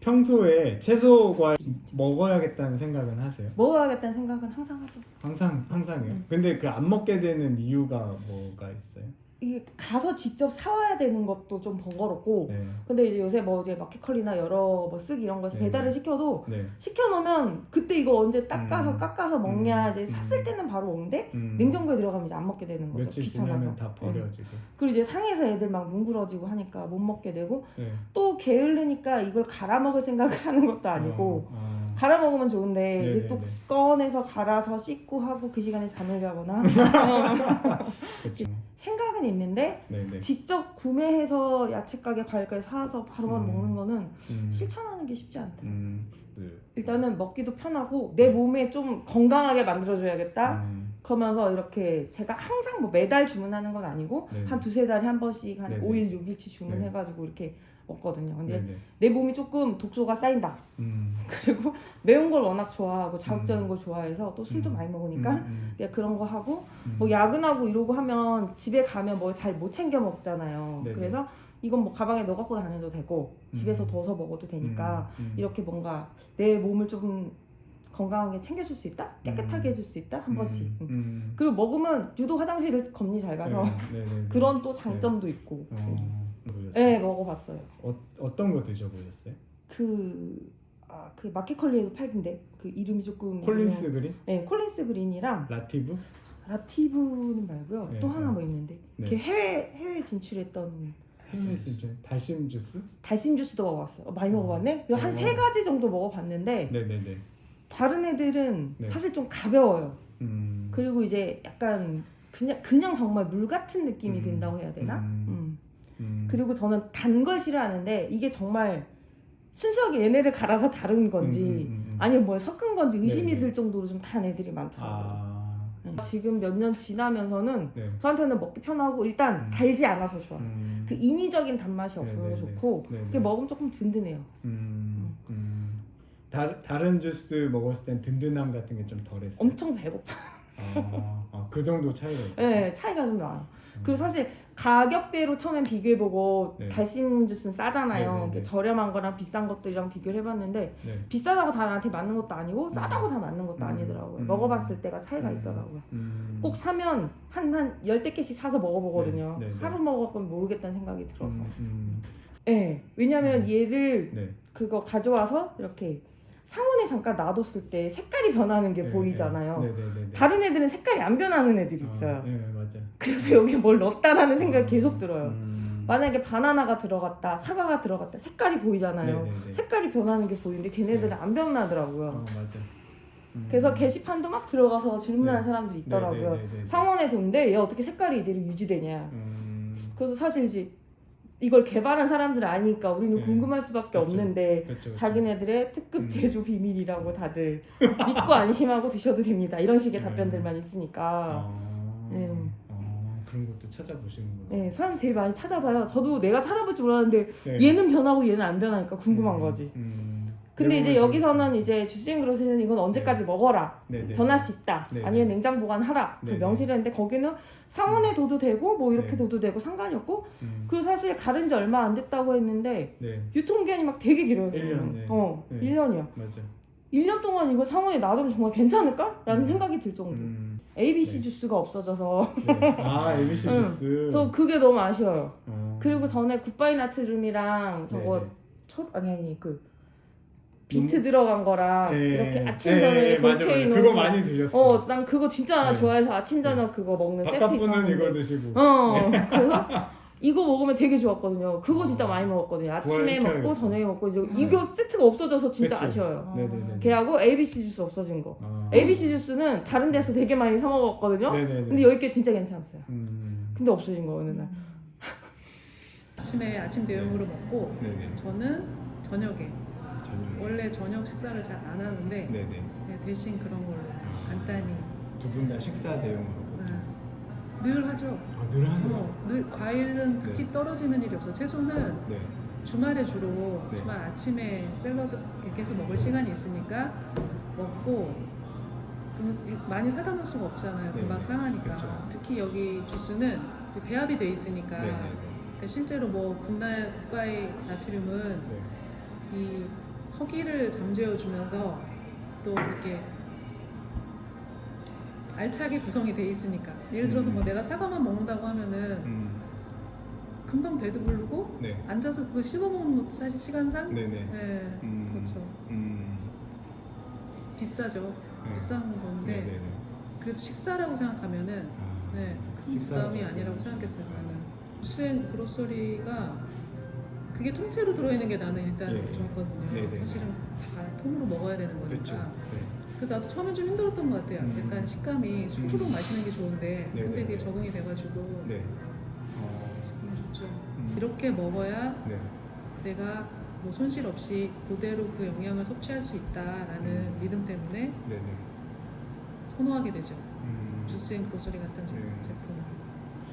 평소에 채소과 먹어야겠다는 생각은 하세요? 먹어야겠다는 생각은 항상 하죠. 항상 항상요. 음. 근데 그 안 먹게 되는 이유가 뭐가 있어요? 가서 직접 사와야 되는 것도 좀 번거롭고 네. 근데 이제 요새 뭐 이제 마켓컬리나 여러 뭐쓱 이런 거에서 네. 배달을 시켜도 네. 시켜놓으면 그때 이거 언제 닦아서 음. 깎아서 먹냐 음. 이제 샀을 음. 때는 바로 먹는데 음. 냉장고에 들어가면 이제 안 먹게 되는 거죠 며칠 귀찮아서 지나면 다 응. 버려지고. 그리고 이제 상해서 애들 막 뭉그러지고 하니까 못 먹게 되고 네. 또 게을르니까 이걸 갈아 먹을 생각을 하는 것도 아니고 어, 어. 갈아 먹으면 좋은데 이제 네네네. 또 꺼내서 갈아서 씻고 하고 그 시간에 잠을 자거나 그렇죠. 생각은 있는데 네네. 직접 구매해서 야채 가게 과일가게 사와서 바로바로 음. 먹는 거는 음. 실천하는 게 쉽지 않다. 음. 네. 일단은 먹기도 편하고 내 몸에 좀 건강하게 만들어줘야겠다. 음. 그러면서 이렇게 제가 항상 뭐 매달 주문하는 건 아니고 네. 한 두세 달에 한 번씩 한 네네. 5일, 6일치 주문해가지고 이렇게 먹거든요. 근데 네네. 내 몸이 조금 독소가 쌓인다. 음. 그리고 매운 걸 워낙 좋아하고 자극적인 음. 걸 좋아해서 또 술도 음. 많이 먹으니까 음. 그냥 그런 거 하고 음. 뭐 야근하고 이러고 하면 집에 가면 뭐잘못 챙겨 먹잖아요. 네네. 그래서 이건 뭐 가방에 넣어 갖고 다녀도 되고 집에서 음. 둬서 먹어도 되니까 음. 음. 이렇게 뭔가 내 몸을 좀 건강하게 챙겨줄 수 있다, 깨끗하게 음. 해줄 수 있다 한 번씩. 음. 음. 음. 그리고 먹으면 유독 화장실을 겁니 잘 가서 네, 네, 네. 그런 또 장점도 있고. 어. 보셨어요? 네 먹어봤어요. 어, 어떤 거 드셔보셨어요? 그, 아, 그 마켓컬리에도 팔던데 그 이름이 조금 콜린스 그린? 네 콜린스 그린이랑 라티브? 라티브는 말고요. 네, 또 하나 네. 뭐 있는데 네. 걔 해외 해외 진출했던 달심 주스. 달심 주스? 달심 주스도 먹어봤어요. 어, 많이 어. 먹어봤네. 그리고 한 어. 세 가지 정도 먹어봤는데 네네네. 다른 애들은 네. 사실 좀 가벼워요. 음. 그리고 이제 약간 그냥 그냥 정말 물 같은 느낌이 음. 든다고 해야 되나? 음. 음. 음. 그리고 저는 단 걸 싫어하는데 이게 정말 순수하게 얘네를 갈아서 다른 건지 음, 음, 음, 음. 아니면 뭐 섞은 건지 의심이 네네. 들 정도로 좀 단 애들이 많더라고요. 아. 네. 지금 몇 년 지나면서는 네. 저한테는 먹기 편하고 일단 음. 달지 않아서 좋아. 음. 그 인위적인 단맛이 없어서 네네네. 좋고 네네. 그게 먹으면 조금 든든해요. 음. 음. 다, 다른 주스 먹었을 땐 든든함 같은 게 좀 덜했어요. 엄청 배고파. 아, 아, 그 정도 차이가 있어요. 네, 차이가 좀 나요. 음. 그리고 사실 가격대로 처음엔 비교해보고 네. 달신 주스는 싸잖아요. 네 네네. 이렇게 저렴한 거랑 비싼 것들이랑 비교를 해봤는데 네. 비싸다고 다 나한테 맞는 것도 아니고 싸다고 다 맞는 것도 음. 아니더라고요. 음. 먹어봤을 때가 차이가 음. 있더라고요. 음. 꼭 사면 한, 한 열댓 개씩 사서 먹어보거든요. 네, 네, 네. 하루 먹어보면 모르겠다는 생각이 들어서. 음, 음. 네, 왜냐면 음. 얘를 네. 그거 가져와서 이렇게 상온에 잠깐 놔뒀을 때 색깔이 변하는 게 네, 보이잖아요. 네, 네, 네, 네. 다른 애들은 색깔이 안 변하는 애들이 있어요. 아, 네, 맞아. 그래서 여기에 뭘 넣었다라는 생각이 계속 들어요. 음. 만약에 바나나가 들어갔다, 사과가 들어갔다, 색깔이 보이잖아요. 네, 네, 네. 색깔이 변하는 게 보이는데 걔네들은 네. 안 변하더라고요. 어, 맞아. 음. 그래서 게시판도 막 들어가서 질문하는 네. 사람들이 있더라고요. 네, 네, 네, 네. 상원에 돈데 얘 어떻게 색깔이 이대로 유지되냐. 음. 그래서 사실 이제 이걸 개발한 사람들 아니까 우리는 네. 궁금할 수밖에 그렇죠. 없는데 그렇죠, 그렇죠. 자기네들의 특급 음. 제조 비밀이라고 다들 믿고 안심하고 드셔도 됩니다. 이런 식의 네. 답변들만 있으니까. 아, 네. 아, 그런 것도 찾아보시는구나. 네, 사람 되게 많이 찾아봐요. 저도 내가 찾아볼 줄 몰랐는데 네. 얘는 변하고 얘는 안 변하니까 궁금한 음, 거지. 음. 근데 이제 여기서는 좀- 이제 주스앤 그로시는 이건 언제까지 먹어라. 네, 네. 변할 수 있다. 네, 아니면 네. 냉장 보관하라. 그 네, 네. 명시를 했는데 거기는 상온에 둬도 되고 뭐 이렇게 네. 둬도 되고 상관이 없고 음. 그리고 사실 가른 지 얼마 안 됐다고 했는데 네, 유통기한이 막 되게 길어요. 일 년, 네. 어, 네. 1년이야. 맞아. 1년 동안 이거 상온에 놔두면 정말 괜찮을까? 라는 음. 생각이 들 정도. 음. ABC 네. 주스가 없어져서 네. 아, ABC 응. 주스. 저 그게 너무 아쉬워요. 어. 그리고 전에 굿바이 나트륨이랑 저거 네, 네. 초 아니 아니 그 비트 들어간 거랑 네. 이렇게 아침 네, 저녁에 맞아, 맞아. 볼케이노 그거 많이 드셨어. 어, 난 그거 진짜 네. 좋아해서 아침 저녁 그거 먹는 세트 바깥분은 있었는데. 이거 드시고. 어, 그래서 이거 먹으면 되게 좋았거든요. 그거 진짜 많이 먹었거든요. 아침에 부활시켜야겠다. 먹고 저녁에 먹고 이제 이거 세트가 없어져서 진짜 그치? 아쉬워요. 네네네. 걔하고 ABC 주스 없어진 거. 아. ABC 주스는 다른 데서 되게 많이 사 먹었거든요. 네네네. 근데 여기 게 진짜 괜찮았어요. 음. 근데 없어진 거 어느 날. 아침에 아침 대용으로 먹고 네네. 저는 저녁에 저녁. 원래 저녁 식사를 잘 안 하는데 네네. 네, 대신 그런 걸로 간단히 두 분 다 식사 대용으로 보통. 네. 늘 하죠. 아, 늘 하세요. 어, 늘 과일은 특히 네. 떨어지는 일이 없어. 채소는 네. 주말에 주로 네. 주말 아침에 샐러드 해서 먹을 시간이 있으니까 먹고 그러면 많이 사다 놓을 수가 없잖아요. 네, 금방 네. 상하니까. 그쵸. 특히 여기 주스는 이제 배합이 돼 있으니까 네 네 네. 그러니까 실제로 뭐 분나 국바이 나트륨은 네. 이 허기를 잠재워주면서 또 이렇게 알차게 구성이 돼 있으니까 예를 들어서 뭐 음. 내가 사과만 먹는다고 하면은 음, 금방 배도 부르고 네, 앉아서 그거 씹어 먹는 것도 사실 시간상 네네. 네, 음, 그렇죠 음, 비싸죠 네. 비싼 건데 네네네. 그래도 식사라고 생각하면은 아, 네, 큰 식사라고 부담이 아니라고. 생각했어요 나는 수엔 그로서리가 그게 통째로 들어있는 게 나는 일단 예, 예. 좋았거든요 네 네. 사실은 다 통으로 먹어야 되는 거니까 그렇죠. 네. 그래서 나도 처음엔 좀 힘들었던 것 같아요 음. 약간 식감이 술수록 음. 마시는 게 좋은데 네네. 근데 그게 적응이 돼가지고 네. 어, 너무 좋죠 음, 이렇게 먹어야 네. 내가 뭐 손실 없이 그대로 그 영양을 섭취할 수 있다라는 음. 믿음 때문에 네 네. 선호하게 되죠 음, 주스 앤 그로서리 같은 제- 네. 제품